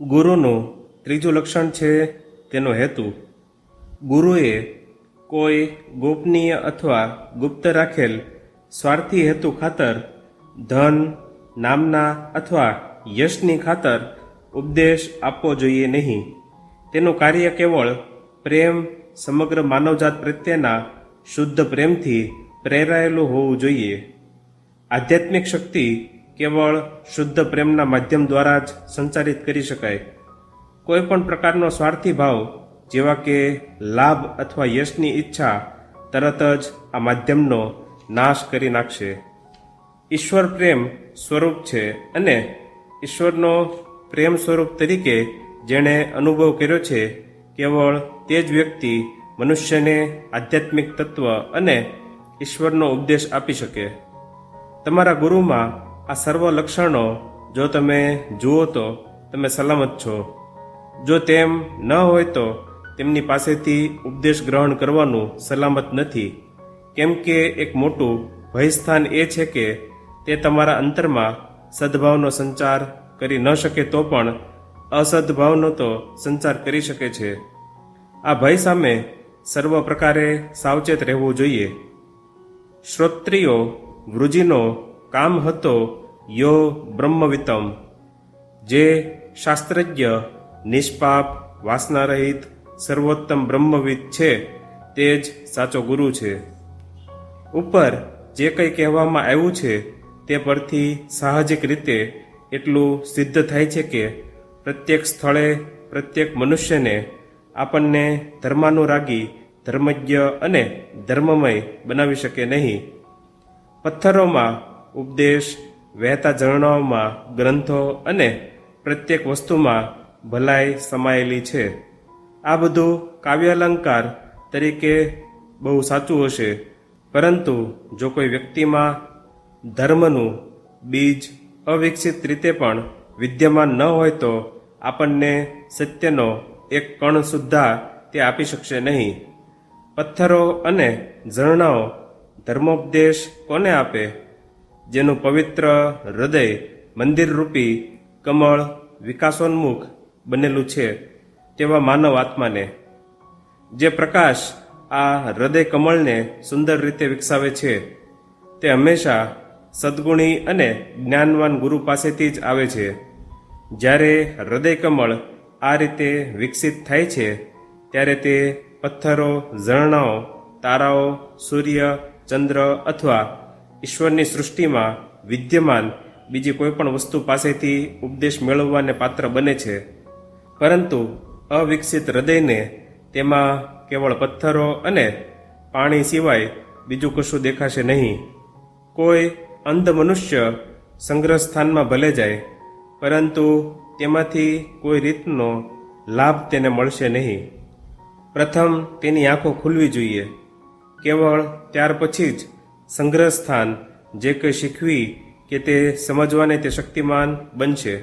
ગુરુનું ત્રીજું લક્ષણ છે તેનો હેતુ. ગુરુએ કોઈ ગોપનીય અથવા ગુપ્ત રાખેલ સ્વાર્થી હેતુ ખાતર ધન, નામના અથવા યશની ખાતર ઉપદેશ આપવો જોઈએ નહીં. તેનું કાર્ય કેવળ પ્રેમ સમગ્ર માનવજાત પ્રત્યેના શુદ્ધ પ્રેમથી પ્રેરાયેલું હોવું જોઈએ. આધ્યાત્મિક શક્તિ કેવળ શુદ્ધ પ્રેમના માધ્યમ દ્વારા જ સંચારિત કરી શકાય. કોઈ પણ પ્રકારનો સ્વાર્થી ભાવ, જેવા કે લાભ અથવા યશની ઈચ્છા, તરત જ આ માધ્યમનો નાશ કરી નાખશે. ઈશ્વર પ્રેમ સ્વરૂપ છે અને ઈશ્વરનો પ્રેમ સ્વરૂપ તરીકે જેણે અનુભવ કર્યો છે, કેવળ તે જ વ્યક્તિ મનુષ્યને આધ્યાત્મિક તત્વ અને ઈશ્વરનો ઉપદેશ આપી શકે. તમારા ગુરુમાં આ સર્વ લક્ષણો જો તમે જુઓ તો તમે સલામત છો. જો તેમ ન હોય તો તેમની પાસેથી ઉપદેશ ગ્રહણ કરવાનું સલામત નથી. કેમ કે એક મોટું ભયસ્થાન એ છે કે તે તમારા અંતરમાં સદભાવનો સંચાર કરી ન શકે તો પણ અસદભાવનો તો સંચાર કરી શકે છે. આ ભય સામે સર્વ પ્રકારે સાવચેત રહેવું જોઈએ. શ્રોત્રિયો વૃજિનો કામ હતો યો બ્રહ્મવિતમ, જે શાસ્ત્રજ્ઞ, નિષ્પાપ, વાસનારહિત, સર્વોત્તમ બ્રહ્મવિદ છે, તે જ સાચો ગુરુ છે. ઉપર જે કંઈ કહેવામાં આવ્યું છે, તે પરથી સાહજિક રીતે એટલું સિદ્ધ થાય છે કે પ્રત્યેક સ્થળે પ્રત્યેક મનુષ્યને આપણને ધર્માનુરાગી, ધર્મજ્ઞ અને ધર્મમય બનાવી શકે નહીં. પથ્થરોમાં ઉપદેશ વહેતા ઝરણાઓમાં, ગ્રંથો અને પ્રત્યેક વસ્તુમાં ભલાઈ સમાયેલી છે. આ બધું કાવ્યાલંકાર તરીકે બહુ સાચું હશે. પરંતુ જો કોઈ વ્યક્તિમાં ધર્મનું બીજ અવિકસિત રીતે પણ વિદ્યમાન ન હોય તો આપણને સત્યનો એક કણ સુદ્ધા તે આપી શકશે નહીં. પથ્થરો અને ઝરણાઓ ધર્મોપદેશ કોને આપે? જેનું પવિત્ર હૃદય મંદિરરૂપી કમળ વિકાસોન્મુખ બનેલું છે તેવા માનવ આત્માને. જે પ્રકાશ આ હૃદય કમળને સુંદર રીતે વિકસાવે છે, તે હંમેશા સદગુણી અને જ્ઞાનવાન ગુરુ પાસેથી જ આવે છે. જ્યારે હૃદય કમળ આ રીતે વિકસિત થાય છે, ત્યારે તે પથ્થરો, ઝરણાઓ, તારાઓ, સૂર્ય, ચંદ્ર અથવા ઈશ્વરની સૃષ્ટિમાં વિદ્યમાન બીજી કોઈ પણ વસ્તુ પાસેથી ઉપદેશ મેળવવાને પાત્ર બને છે. પરંતુ અવિકસિત હૃદયને તેમાં કેવળ પથ્થરો અને પાણી સિવાય બીજું કશું દેખાશે નહીં. કોઈ અંધ મનુષ્ય સંગ્રહ સ્થાનમાં ભલે જાય, પરંતુ તેમાંથી કોઈ રીતનો લાભ તેને મળશે નહીં. પ્રથમ તેની આંખો ખુલવી જોઈએ. કેવળ ત્યાર પછી જ સંગ્રહ સ્થાન જે કંઈ શીખવી કે તે સમજવાને તે શક્તિમાન બનશે.